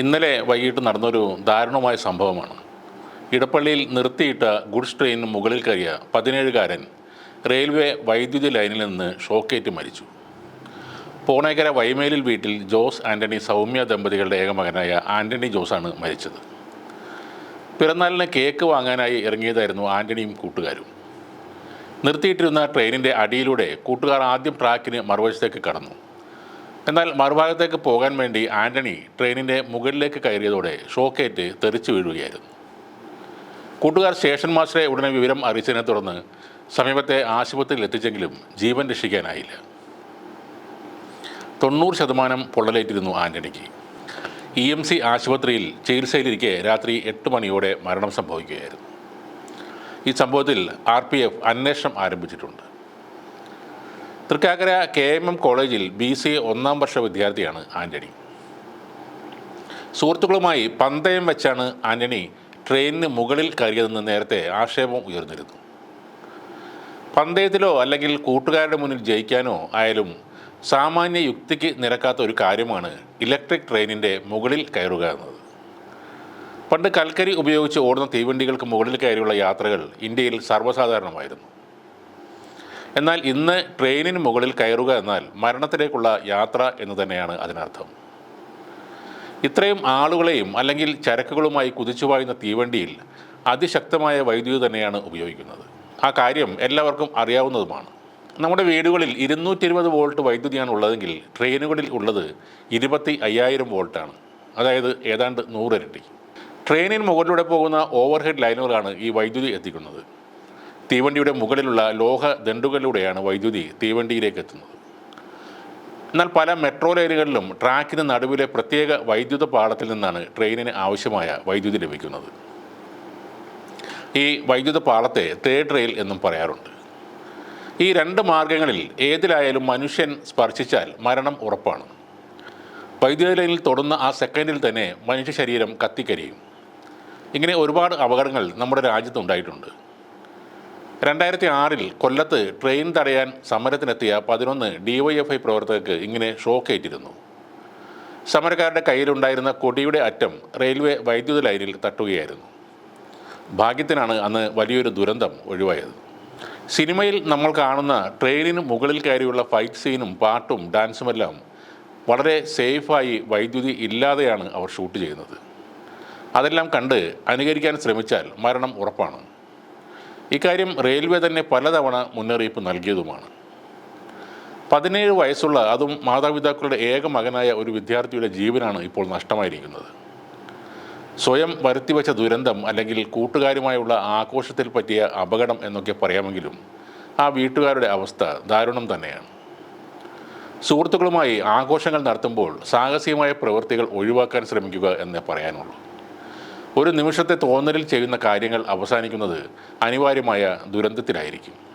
ഇന്നലെ വൈകിട്ട് നടന്നൊരു ദാരുണമായ സംഭവമാണ്. ഇടപ്പള്ളിയിൽ നിർത്തിയിട്ട ഗുഡ്സ് ട്രെയിനിന് മുകളിൽ കയറിയ പതിനേഴുകാരൻ റെയിൽവേ വൈദ്യുതി ലൈനിൽ നിന്ന് ഷോക്കേറ്റ് മരിച്ചു. പോണേക്കര വൈമേലിൽ വീട്ടിൽ ജോസ് ആന്റണി സൗമ്യ ദമ്പതികളുടെ ഏകമകനായ ആന്റണി ജോസാണ് മരിച്ചത്. പിറന്നാളിന് കേക്ക് വാങ്ങാനായി ഇറങ്ങിയതായിരുന്നു ആന്റണിയും കൂട്ടുകാരും. നിർത്തിയിട്ടിരുന്ന ട്രെയിനിന്റെ അടിയിലൂടെ കൂട്ടുകാർ ആദ്യം ട്രാക്കിന് മറുവശത്തേക്ക് കടന്നു. എന്നാൽ മറുഭാഗത്തേക്ക് പോകാൻ വേണ്ടി ആന്റണി ട്രെയിനിന്റെ മുകളിലേക്ക് കയറിയതോടെ ഷോക്കേറ്റ് തെറിച്ചു വീഴുകയായിരുന്നു. കൂട്ടുകാർ സ്റ്റേഷൻ മാസ്റ്ററെ ഉടനെ വിവരം അറിയിച്ചതിനെ തുടർന്ന് സമീപത്തെ ആശുപത്രിയിൽ എത്തിച്ചെങ്കിലും ജീവൻ രക്ഷിക്കാനായില്ല. തൊണ്ണൂറ് ശതമാനം പൊള്ളലേറ്റിരുന്നു ആന്റണിക്ക് ഇ എം സി ആശുപത്രിയിൽ ചികിത്സയിലിരിക്കെ രാത്രി എട്ട് മണിയോടെ മരണം സംഭവിക്കുകയായിരുന്നു. ഈ സംഭവത്തിൽ ആർ പി എഫ് അന്വേഷണം ആരംഭിച്ചിട്ടുണ്ട്. തൃക്കാക്കര കെ എം എം കോളേജിൽ ബി സി ഒന്നാം വർഷ വിദ്യാർത്ഥിയാണ് ആന്റണി സുഹൃത്തുക്കളുമായി പന്തയം വെച്ചാണ് ആന്റണി ട്രെയിനിന് മുകളിൽ കയറിയതെന്ന് നേരത്തെ ആക്ഷേപം ഉയർന്നിരുന്നു. പന്തയത്തിലോ അല്ലെങ്കിൽ കൂട്ടുകാരുടെ മുന്നിൽ ജയിക്കാനോ ആയാലും സാമാന്യ യുക്തിക്ക് നിരക്കാത്ത ഒരു കാര്യമാണ് ഇലക്ട്രിക് ട്രെയിനിന്റെ മുകളിൽ കയറുക എന്നത്. പണ്ട് കൽക്കരി ഉപയോഗിച്ച് ഓടുന്ന തീവണ്ടികൾക്ക് മുകളിൽ കയറിയുള്ള യാത്രകൾ ഇന്ത്യയിൽ സർവസാധാരണമായിരുന്നു. എന്നാൽ ഇന്ന് ട്രെയിനിന് മുകളിൽ കയറുക എന്നാൽ മരണത്തിലേക്കുള്ള യാത്ര എന്ന് തന്നെയാണ് അതിനർത്ഥം. ഇത്രയും ആളുകളെയും അല്ലെങ്കിൽ ചരക്കുകളുമായി കുതിച്ചുപായുന്ന തീവണ്ടിയിൽ അതിശക്തമായ വൈദ്യുതി തന്നെയാണ് ഉപയോഗിക്കുന്നത്. ആ കാര്യം എല്ലാവർക്കും അറിയാവുന്നതുമാണ്. നമ്മുടെ വീടുകളിൽ ഇരുന്നൂറ്റി ഇരുപത് വോൾട്ട് വൈദ്യുതിയാണ് ഉള്ളതെങ്കിൽ ട്രെയിനുകളിൽ ഉള്ളത് ഇരുപത്തി അയ്യായിരം വോൾട്ടാണ്. അതായത് ഏതാണ്ട് നൂറിരട്ടി ട്രെയിനിന് മുകളിലൂടെ പോകുന്ന ഓവർഹെഡ് ലൈനുകളാണ് ഈ വൈദ്യുതി എത്തിക്കുന്നത്. തീവണ്ടിയുടെ മുകളിലുള്ള ലോഹ ദണ്ടുകളിലൂടെയാണ് വൈദ്യുതി തീവണ്ടിയിലേക്ക് എത്തുന്നത്. എന്നാൽ പല മെട്രോ ലൈനുകളിലും ട്രാക്കിന് നടുവിലെ പ്രത്യേക വൈദ്യുത പാളത്തിൽ നിന്നാണ് ട്രെയിനിന് ആവശ്യമായ വൈദ്യുതി ലഭിക്കുന്നത്. ഈ വൈദ്യുത പാളത്തെ തേർഡ് റെയിൽ എന്നും പറയാറുണ്ട്. ഈ രണ്ട് മാർഗങ്ങളിൽ ഏതിലായാലും മനുഷ്യൻ സ്പർശിച്ചാൽ മരണം ഉറപ്പാണ്. വൈദ്യുത ലൈനിൽ തൊടുന്ന ആ സെക്കൻഡിൽ തന്നെ മനുഷ്യ ശരീരം കത്തിക്കരിയും. ഇങ്ങനെ ഒരുപാട് അപകടങ്ങൾ നമ്മുടെ രാജ്യത്തുണ്ടായിട്ടുണ്ട് രണ്ടായിരത്തി ആറിൽ കൊല്ലത്ത് ട്രെയിൻ തടയാൻ സമരത്തിനെത്തിയ പതിനൊന്ന് ഡിവൈഎഫ്ഐ പ്രവർത്തകർക്ക് ഇങ്ങനെ ഷോക്കേറ്റിരുന്നു സമരക്കാരുടെ കയ്യിലുണ്ടായിരുന്ന കൊടിയുടെ അറ്റം റെയിൽവേ വൈദ്യുത ലൈനിൽ തട്ടുകയായിരുന്നു. ഭാഗ്യത്തിനാണ് അന്ന് വലിയൊരു ദുരന്തം ഒഴിവായത്. സിനിമയിൽ നമ്മൾ കാണുന്ന ട്രെയിനിന് മുകളിൽ കയറിയുള്ള ഫൈറ്റ് സീനും പാട്ടും ഡാൻസുമെല്ലാം വളരെ സേഫായി വൈദ്യുതി ഇല്ലാതെയാണ് അവർ ഷൂട്ട് ചെയ്യുന്നത്. അതെല്ലാം കണ്ട് അനുകരിക്കാൻ ശ്രമിച്ചാൽ മരണം ഉറപ്പാണ്. ഇക്കാര്യം റെയിൽവേ തന്നെ പലതവണ മുന്നറിയിപ്പ് നൽകിയതുമാണ്. പതിനേഴ് വയസ്സുള്ള അതും മാതാപിതാക്കളുടെ ഏക മകനായ ഒരു വിദ്യാർത്ഥിയുടെ ജീവനാണ് ഇപ്പോൾ നഷ്ടമായിരിക്കുന്നത്. സ്വയം വരുത്തിവെച്ച ദുരന്തം അല്ലെങ്കിൽ കൂട്ടുകാരുമായുള്ള ആഘോഷത്തിൽ പറ്റിയ അപകടം എന്നൊക്കെ പറയാമെങ്കിലും ആ വീട്ടുകാരുടെ അവസ്ഥ ദാരുണം തന്നെയാണ്. സുഹൃത്തുക്കളുമായി ആഘോഷങ്ങൾ നടത്തുമ്പോൾ സാഹസികമായ പ്രവൃത്തികൾ ഒഴിവാക്കാൻ ശ്രമിക്കുക എന്നേ പറയാനുള്ളൂ. ഒരു നിമിഷത്തെ തോന്നലിൽ ചെയ്യുന്ന കാര്യങ്ങൾ അവസാനിക്കുന്നത് അനിവാര്യമായ ദുരന്തത്തിലായിരിക്കും.